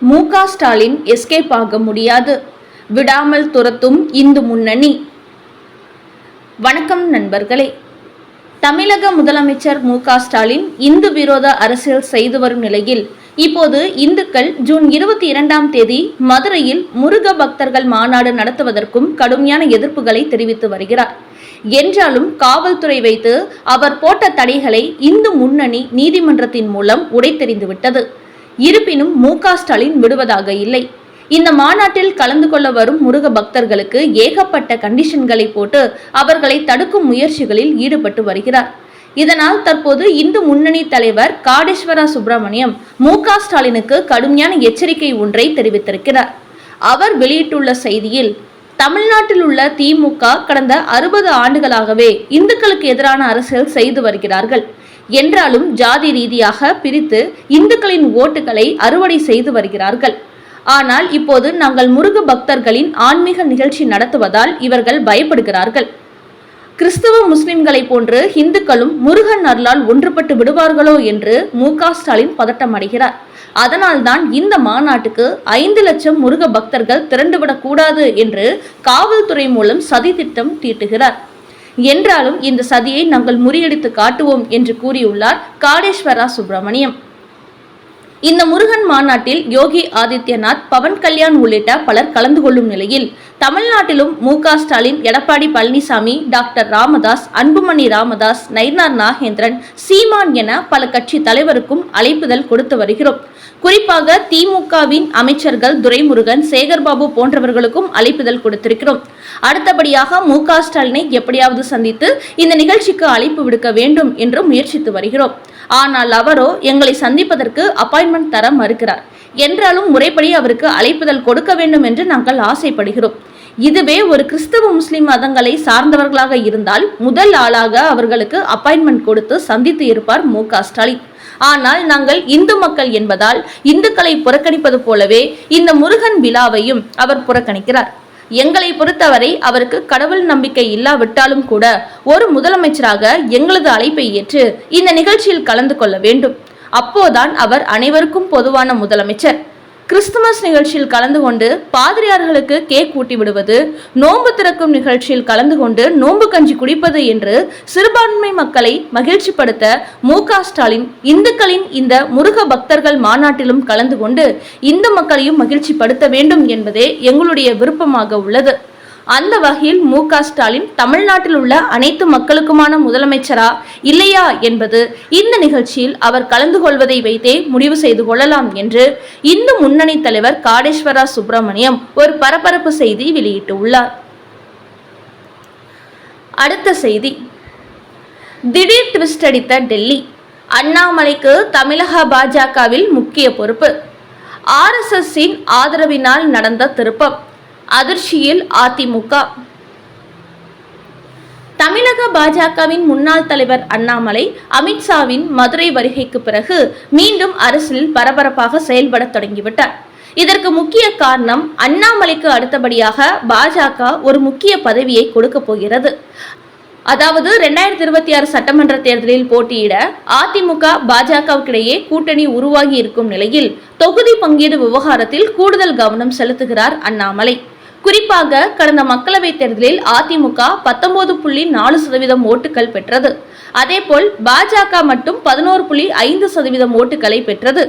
மு க ஸ்டாலின் எஸ்கேப் ஆக முடியாது. விடாமல் துரத்தும் இந்து முன்னணி. வணக்கம் நண்பர்களே. தமிழக முதலமைச்சர் மு க ஸ்டாலின் இந்து விரோத அரசியல் செய்து வரும் நிலையில் இப்போது இந்துக்கள் ஜூன் இருபத்தி இரண்டாம் தேதி மதுரையில் முருக பக்தர்கள் மாநாடு நடத்துவதற்கும் கடுமையான எதிர்ப்புகளை தெரிவித்து வருகிறார். என்றாலும் காவல்துறை வைத்து அவர் போட்ட தடைகளை இந்து முன்னணி நீதிமன்றத்தின் மூலம் உடைத்தெறிந்துவிட்டது. இருப்பினும் மு ஸ்டாலின் விடுவதாக இல்லை. இந்த மாநாட்டில் கலந்து கொள்ள வரும் முருக பக்தர்களுக்கு ஏகப்பட்ட கண்டிஷன்களை போட்டு அவர்களை தடுக்கும் முயற்சிகளில் ஈடுபட்டு வருகிறார். இதனால் தற்போது இந்து முன்னணி தலைவர் காடேஸ்வரா சுப்பிரமணியம் மு ஸ்டாலினுக்கு கடுமையான எச்சரிக்கை ஒன்றை தெரிவித்திருக்கிறார். அவர் வெளியிட்டுள்ள செய்தியில் தமிழ்நாட்டில் உள்ள திமுக கடந்த அறுபது ஆண்டுகளாகவே இந்துக்களுக்கு எதிரான அரசியல் செய்து வருகிறார்கள். என்றாலும் ஜாதி ரீதியாக பிரித்து இந்துக்களின் ஓட்டுகளை அறுவடை செய்து வருகிறார்கள். ஆனால் இப்போது நாங்கள் முருக பக்தர்களின் ஆன்மீக நிகழ்ச்சி நடத்துவதால் இவர்கள் பயப்படுகிறார்கள். கிறிஸ்தவ முஸ்லிம்களை போன்று இந்துக்களும் முருகன் அருளால் ஒன்றுபட்டு விடுவார்களோ என்று மு. ஸ்டாலின் பதட்டம் அடைகிறார் அதனால்தான் இந்த மாநாட்டுக்கு ஐந்து லட்சம் முருக பக்தர்கள் திரண்டுவிடக் கூடாது என்று காவல்துறை மூலம் சதி திட்டம் தீட்டுகிறார். என்றாலும் இந்த சதியை நாங்கள் முறியடித்து காட்டுவோம் என்று கூறியுள்ளார் காடேஸ்வரா சுப்பிரமணியம். இந்த முருகன் மாநாட்டில் யோகி ஆதித்யநாத் பவன் கல்யாண் உள்ளிட்ட பலர் கலந்து கொள்ளும் நிலையில் தமிழ்நாட்டிலும் மு ஸ்டாலின் எடப்பாடி பழனிசாமி டாக்டர் ராமதாஸ் அன்புமணி ராமதாஸ் நயினார் நாகேந்திரன் சீமான் என பல கட்சி தலைவருக்கும் அழைப்புதல் கொடுத்து வருகிறோம். குறிப்பாக திமுகவின் அமைச்சர்கள் துரைமுருகன் சேகர்பாபு போன்றவர்களுக்கும் அழைப்புதல் கொடுத்திருக்கிறோம். அடுத்தபடியாக மு க ஸ்டாலினை எப்படியாவது சந்தித்து இந்த நிகழ்ச்சிக்கு அழைப்பு விடுக்க வேண்டும் என்று முயற்சித்து வருகிறோம். ஆனால் அவரோ எங்களை சந்திப்பதற்கு அப்பாயின்மெண்ட் தர மறுக்கிறார். என்றாலும் முறைப்படி அவருக்கு அழைப்புதல் கொடுக்க வேண்டும் என்று நாங்கள் ஆசைப்படுகிறோம். இதுவே ஒரு கிறிஸ்தவ முஸ்லிம் மதங்களை சார்ந்தவர்களாக இருந்தால் முதல் ஆளாக அவர்களுக்கு அப்பாயின்மெண்ட் கொடுத்து சந்தித்து இருப்பார் மு க ஸ்டாலின். ஆனால் நாங்கள் இந்து மக்கள் என்பதால் இந்துக்களை புறக்கணிப்பது போலவே இந்த முருகன் விழாவையும் அவர் புறக்கணிக்கிறார். எங்களை பொறுத்தவரை அவருக்கு கடவுள் நம்பிக்கை இல்லாவிட்டாலும் கூட ஒரு முதலமைச்சராக எங்களது அழைப்பை ஏற்று இந்த நிகழ்ச்சியில் கலந்து கொள்ள வேண்டும். அப்போதான் அவர் அனைவருக்கும் பொதுவான முதலமைச்சர். கிறிஸ்துமஸ் நிகழ்ச்சியில் கலந்து கொண்டு பாதிரியார்களுக்கு கேக் ஊட்டி விடுவது நோன்பு திறக்கும் நிகழ்ச்சியில் கலந்து கொண்டு நோன்பு கஞ்சி குடிப்பது என்று சிறுபான்மை மக்களை மகிழ்ச்சிப்படுத்த மு க ஸ்டாலின் இந்துக்களின் இந்த முருக பக்தர்கள் மாநாட்டிலும் கலந்து கொண்டு இந்து மக்களையும் மகிழ்ச்சிப்படுத்த வேண்டும் என்பதே எங்களுடைய விருப்பமாக உள்ளது. அந்த வகையில் மு ஸ்டாலின் தமிழ்நாட்டில் உள்ள அனைத்து மக்களுக்குமான முதலமைச்சரா இல்லையா என்பது இந்த நிகழ்ச்சியில் அவர் கலந்து கொள்வதை வைத்தே முடிவு செய்து கொள்ளலாம் என்று இந்து முன்னணி தலைவர் காடேஸ்வரா சுப்பிரமணியம் ஒரு பரபரப்பு செய்தி வெளியிட்டுள்ளார். அடுத்த செய்தி. திடீர் ட்விஸ்ட் அடித்த டெல்லி. அண்ணாமலைக்கு தமிழக பாஜகவில் முக்கிய பொறுப்பு. ஆர்எஸ்எஸ்ஸின் ஆதரவினால் நடந்த திருப்பம். அதிர்ச்சியில் அதிமுக. தமிழக பாஜகவின் முன்னாள் தலைவர் அண்ணாமலை அமித்ஷாவின் மதுரை வருகைக்கு பிறகு மீண்டும் அரசியலில் பரபரப்பாக செயல்பட தொடங்கிவிட்டார். இதற்கு முக்கிய காரணம் அண்ணாமலைக்கு அடுத்தபடியாக பாஜக ஒரு முக்கிய பதவியை கொடுக்க போகிறது. அதாவது ரெண்டாயிரத்தி இருபத்தி ஆறு சட்டமன்ற தேர்தலில் போட்டியிட அதிமுக பாஜகவுக்கிடையே கூட்டணி உருவாகி இருக்கும் நிலையில் தொகுதி பங்கீடு விவகாரத்தில் கூடுதல் கவனம் செலுத்துகிறார் அண்ணாமலை. குறிப்பாக கடந்த மக்களவைத் தேர்தலில் அதிமுக பத்தொன்பது புள்ளி நாலு சதவீதம் ஓட்டுகள் பெற்றது. அதேபோல் பாஜக மட்டும் பதினோரு புள்ளி ஐந்து சதவீதம் ஓட்டுகளை பெற்றது.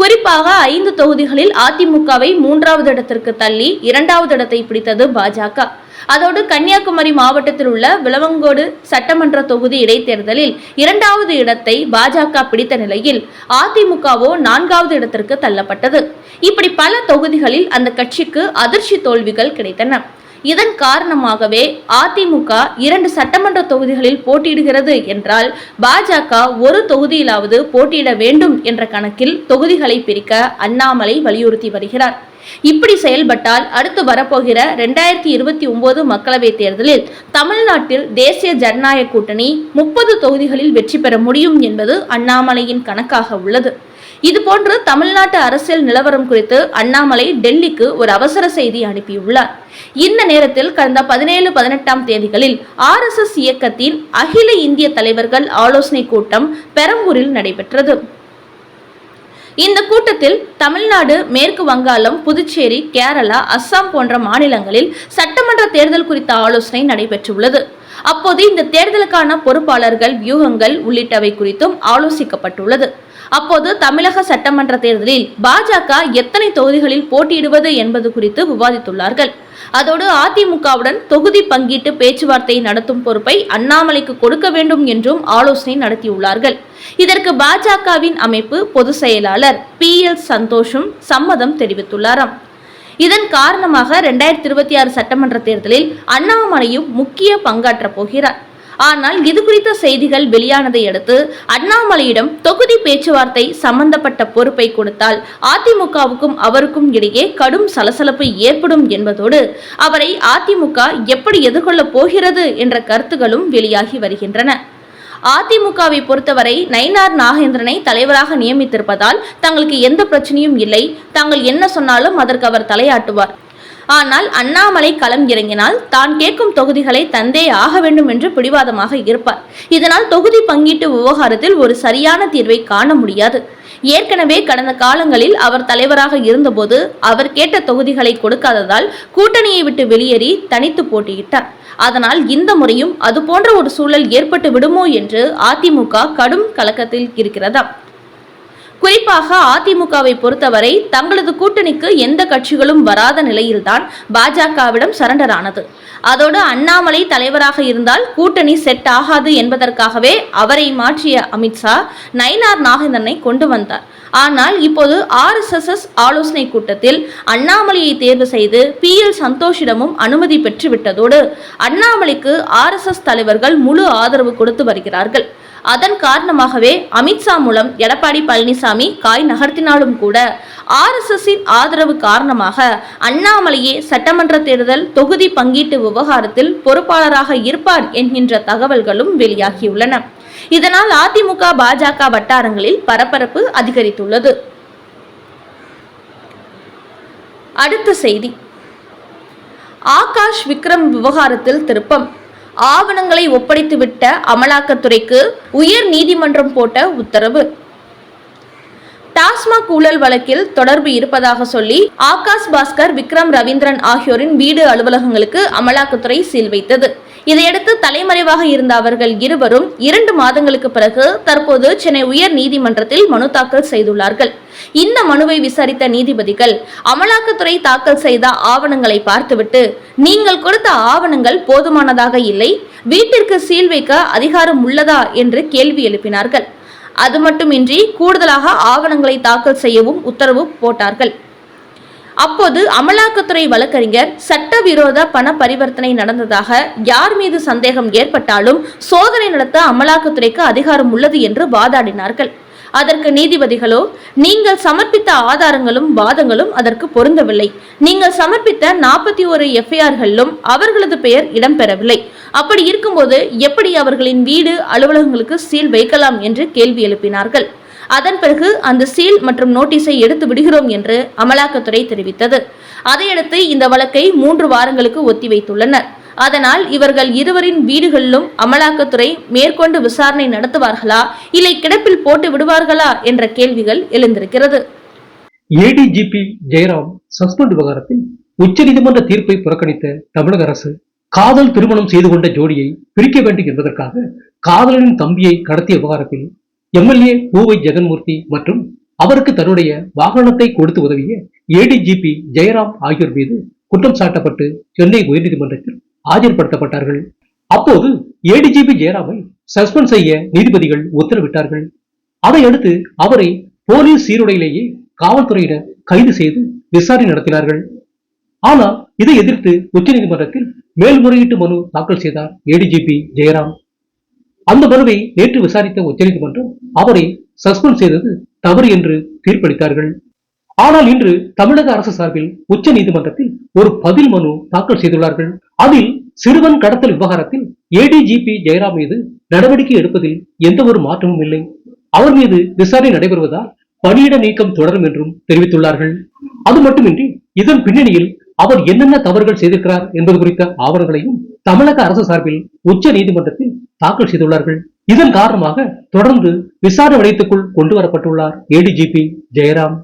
குறிப்பாக ஐந்து தொகுதிகளில் அதிமுகவை மூன்றாவது இடத்திற்கு தள்ளி இரண்டாவது இடத்தை பிடித்தது பாஜக. அதோடு கன்னியாகுமரி மாவட்டத்தில் உள்ள விளவங்கோடு சட்டமன்ற தொகுதி இடைத்தேர்தலில் இரண்டாவது இடத்தை பாஜக பிடித்த நிலையில் அதிமுகவோ நான்காவது இடத்திற்கு தள்ளப்பட்டது. இப்படி பல தொகுதிகளில் அந்த கட்சிக்கு அதிர்ச்சி தோல்விகள் கிடைத்தன. இதன் காரணமாகவே அதிமுக இரண்டு சட்டமன்ற தொகுதிகளில் போட்டியிடுகிறது என்றால் பாஜக ஒரு தொகுதியிலாவது போட்டியிட வேண்டும் என்ற கணக்கில் தொகுதிகளை பிரிக்க அண்ணாமலை வலியுறுத்தி வருகிறார். இப்படி செயல்பட்டால் அடுத்து வரப்போகிற ரெண்டாயிரத்தி இருபத்தி ஒன்பது மக்களவைத் தேர்தலில் தமிழ்நாட்டில் தேசிய ஜனநாயக கூட்டணி முப்பது தொகுதிகளில் வெற்றி பெற முடியும் என்பது அண்ணாமலையின் கணக்காக உள்ளது. இதுபோன்று தமிழ்நாட்டு அரசியல் நிலவரம் குறித்து அண்ணாமலை டெல்லிக்கு ஒரு அவசர செய்தி அனுப்பியுள்ளார். இந்த நேரத்தில் கடந்த பதினேழு பதினெட்டாம் தேதிகளில் ஆர்எஸ்எஸ் இயக்கத்தின் அகில இந்திய தலைவர்கள் ஆலோசனை கூட்டம் பெரம்பூரில் நடைபெற்றது. இந்த கூட்டத்தில் தமிழ்நாடு மேற்கு வங்காளம் புதுச்சேரி கேரளா அஸ்ஸாம் போன்ற மாநிலங்களில் சட்டமன்ற தேர்தல் குறித்த ஆலோசனை நடைபெற்றுள்ளது. அப்போது இந்த தேர்தலுக்கான பொறுப்பாளர்கள் வியூகங்கள் உள்ளிட்டவை குறித்தும் ஆலோசிக்கப்பட்டுள்ளது. அப்போது தமிழக சட்டமன்ற தேர்தலில் பாஜக எத்தனை தொகுதிகளில் போட்டியிடுவது என்பது குறித்து விவாதித்துள்ளார்கள். அதோடு அதிமுகவுடன் தொகுதி பங்கீட்டு பேச்சுவார்த்தை நடத்தும் பொறுப்பை அண்ணாமலைக்கு கொடுக்க வேண்டும் என்றும் ஆலோசனை நடத்தியுள்ளார்கள். இதற்கு பாஜகவின் அமைப்பு பொதுச் செயலாளர் பி எல் சந்தோஷும் சம்மதம் தெரிவித்துள்ளாராம். இதன் காரணமாக ரெண்டாயிரத்தி இருபத்தி ஆறு சட்டமன்ற தேர்தலில் அண்ணாமலையும் முக்கிய பங்காற்றப் போகிறார். ஆனால் இது குறித்த செய்திகள் வெளியானதை அடுத்து அண்ணாமலையிடம் தொகுதி பேச்சுவார்த்தை சம்பந்தப்பட்ட பொறுப்பை கொடுத்தால் அதிமுகவுக்கும் அவருக்கும் இடையே கடும் சலசலப்பு ஏற்படும் என்பதோடு அவரை அதிமுக எப்படி எதிர்கொள்ளப் போகிறது என்ற கருத்துகளும் வெளியாகி வருகின்றன. அதிமுகவை பொறுத்தவரை நயினார் நாகேந்திரனை தலைவராக நியமித்திருப்பதால் தங்களுக்கு எந்த பிரச்சனையும் இல்லை. தாங்கள் என்ன சொன்னாலும் அதற்கு அவர் தலையாட்டுவார். ஆனால் அண்ணாமலை களம் இறங்கினால் தான் கேட்கும் தொகுதிகளை தந்தே ஆக வேண்டும் என்று பிடிவாதமாக இருப்பார். இதனால் தொகுதி பங்கீட்டு விவகாரத்தில் ஒரு சரியான தீர்வை காண முடியாது. ஏற்கனவே கடந்த காலங்களில் அவர் தலைவராக இருந்தபோது அவர் கேட்ட தொகுதிகளை கொடுக்காததால் கூட்டணியை விட்டு வெளியேறி தனித்து போட்டியிட்டார். அதனால் இந்த முறையும் அதுபோன்ற ஒரு சூழல் ஏற்பட்டு விடுமோ என்று அதிமுக கடும் கலக்கத்தில் இருக்கிறதா குறிப்பாக அதிமுகவை பொறுத்தவரை தங்களது கூட்டணிக்கு எந்த கட்சிகளும் வராத நிலையில்தான் பாஜகவிடம் சரண்டர் ஆனது அதோடு அண்ணாமலை தலைவராக இருந்தால் கூட்டணி செட் ஆகாது என்பதற்காகவே அவரை மாற்றிய அமித்ஷா நயினார் நாகேந்திரனை கொண்டு வந்தார். ஆனால் இப்போது ஆர்எஸ்எஸ்எஸ் ஆலோசனை கூட்டத்தில் அண்ணாமலையை தேர்வு செய்து பி எல் சந்தோஷிடமும் அனுமதி பெற்றுவிட்டதோடு அண்ணாமலைக்கு ஆர்எஸ்எஸ் தலைவர்கள் முழு ஆதரவு கொடுத்து வருகிறார்கள். அதன் காரணமாகவே அமித்ஷா மூலம் எடப்பாடி பழனிசாமி காய் நகர்த்தினாலும் கூட ஆர்எஸ்எஸ்ஸின் ஆதரவு காரணமாக அண்ணாமலையே சட்டமன்ற தேர்தல் தொகுதி பங்கீட்டு விவகாரத்தில் பொறுப்பாளராக இருப்பார் என்கின்ற தகவல்களும் வெளியாகியுள்ளன. இதனால் அதிமுக பாஜக வட்டாரங்களில் பரபரப்பு அதிகரித்துள்ளது. அடுத்த செய்தி. ஆகாஷ் விக்ரம் விவகாரத்தில் திருப்பம். ஆவணங்களை ஒப்படைத்துவிட்ட அமலாக்கத்துறைக்கு உயர் நீதிமன்றம் போட்ட உத்தரவு. டாஸ்மாக் ஊழல் வழக்கில் தொடர்பு இருப்பதாக சொல்லி ஆகாஷ் பாஸ்கர் விக்ரம் ரவீந்திரன் ஆகியோரின் வீடு அலுவலகங்களுக்கு அமலாக்கத்துறை சீல் வைத்தது. இதையடுத்து தலைமறைவாக இருந்த அவர்கள் இருவரும் இரண்டு மாதங்களுக்கு பிறகு தற்போது சென்னை உயர் நீதிமன்றத்தில் மனு தாக்கல் செய்துள்ளார்கள். இந்த மனுவை விசாரித்த நீதிபதிகள் அமலாக்கத்துறை தாக்கல் செய்த ஆவணங்களை பார்த்துவிட்டு நீங்கள் கொடுத்த ஆவணங்கள் போதுமானதாக இல்லை வீட்டிற்கு சீல் வைக்க அதிகாரம் உள்ளதா? என்று கேள்வி எழுப்பினார்கள். அது மட்டுமின்றி கூடுதலாக ஆவணங்களை தாக்கல் செய்யவும் உத்தரவு போட்டார்கள். அப்போது அமலாக்கத்துறை வழக்கறிஞர் சட்டவிரோத பண பரிவர்த்தனை நடந்ததாக யார் மீது சந்தேகம் ஏற்பட்டாலும் சோதனை நடத்த அமலாக்கத்துறைக்கு அதிகாரம் உள்ளது என்று வாதாடினார்கள். அதற்கு நீதிபதிகளோ நீங்கள் சமர்ப்பித்த ஆதாரங்களும் வாதங்களும் அதற்கு பொருந்தவில்லை. நீங்கள் சமர்ப்பித்த நாற்பத்தி ஒரு எஃப்ஐஆர்களிலும் அவர்களது பெயர் இடம்பெறவில்லை. அப்படி இருக்கும்போது எப்படி அவர்களின் வீடு அலுவலகங்களுக்கு சீல் வைக்கலாம்? என்று கேள்வி எழுப்பினார்கள். அதன் பிறகு அந்த சீல் மற்றும் நோட்டீஸை எடுத்து விடுகிறோம் என்று அமலாக்கத்துறை தெரிவித்தது. அதையடுத்து இந்த வழக்கை மூன்று வாரங்களுக்கு ஒத்திவைத்துள்ளனர் அதனால் இவர்கள் இருவரின் வீடுகளிலும் அமலாக்கத்துறை மேற்கொண்டு விசாரணை நடத்துவார்களா? இல்லை கிடப்பில் போட்டு விடுவார்களா? என்ற கேள்விகள் எழுந்திருக்கிறது. ஏடிஜிபி ஜெயராம் சஸ்பெண்ட் விவகாரத்தில் உச்சநீதிமன்ற தீர்ப்பை புறக்கணித்த தமிழக அரசு காதல் திருமணம் செய்து கொண்ட ஜோடியை பிரிக்க வேண்டும் என்பதற்காக காதலனின் தம்பியை கடத்திய விவகாரத்தில் எம்எல்ஏ பூவை ஜெகன்மூர்த்தி மற்றும் அவருக்கு தன்னுடைய வாகனத்தை கொடுத்து உதவிய ஏடிஜிபி ஜெயராம் ஆகியோர் மீது குற்றம் சாட்டப்பட்டு சென்னை உயர்நீதிமன்றத்தில் ஆஜர்படுத்தப்பட்டார்கள். அப்போது ஏடிஜிபி ஜெயராமை சஸ்பெண்ட் செய்ய நீதிபதிகள் உத்தரவிட்டார்கள். அதையடுத்து அவரை போலீஸ் சீருடையிலேயே காவல்துறையினர் கைது செய்து விசாரணை நடத்தினார்கள். ஆனால் இதை எதிர்த்து உச்சநீதிமன்றத்தில் மேல்முறையீட்டு மனு தாக்கல் செய்தார் ஏடிஜிபி ஜெயராம். அந்த மனுவை நேற்று விசாரித்த உச்சநீதிமன்றம் அவரை சஸ்பெண்ட் செய்தது தவறு என்று தீர்ப்பளித்தார்கள். ஆனால் இன்று தமிழக அரசு சார்பில் உச்ச நீதிமன்றத்தில் ஒரு பதில் மனு தாக்கல் செய்துள்ளார்கள். அதில் சிறுவன் கடத்தல் விவகாரத்தில் ஏடிஜிபி ஜெயராம் மீது நடவடிக்கை எடுப்பதில் எந்த ஒரு மாற்றமும் இல்லை. அவர் மீது விசாரணை நடைபெறுவதால் பணியிட நீக்கம் தொடரும் என்றும் தெரிவித்துள்ளார்கள். அது மட்டுமின்றி இதன் பின்னணியில் அவர் என்னென்ன தவறுகள் செய்திருக்கிறார் என்பது குறித்த ஆவணங்களையும் தமிழக அரசு சார்பில் உச்ச நீதிமன்றத்தில் தாக்கல் செய்துள்ளார்கள். இதன் காரணமாக தொடர்ந்து விசாரணை வளையத்துக்குள் கொண்டு வரப்பட்டுள்ளார் ஏடிஜிபி ஜெயராம்.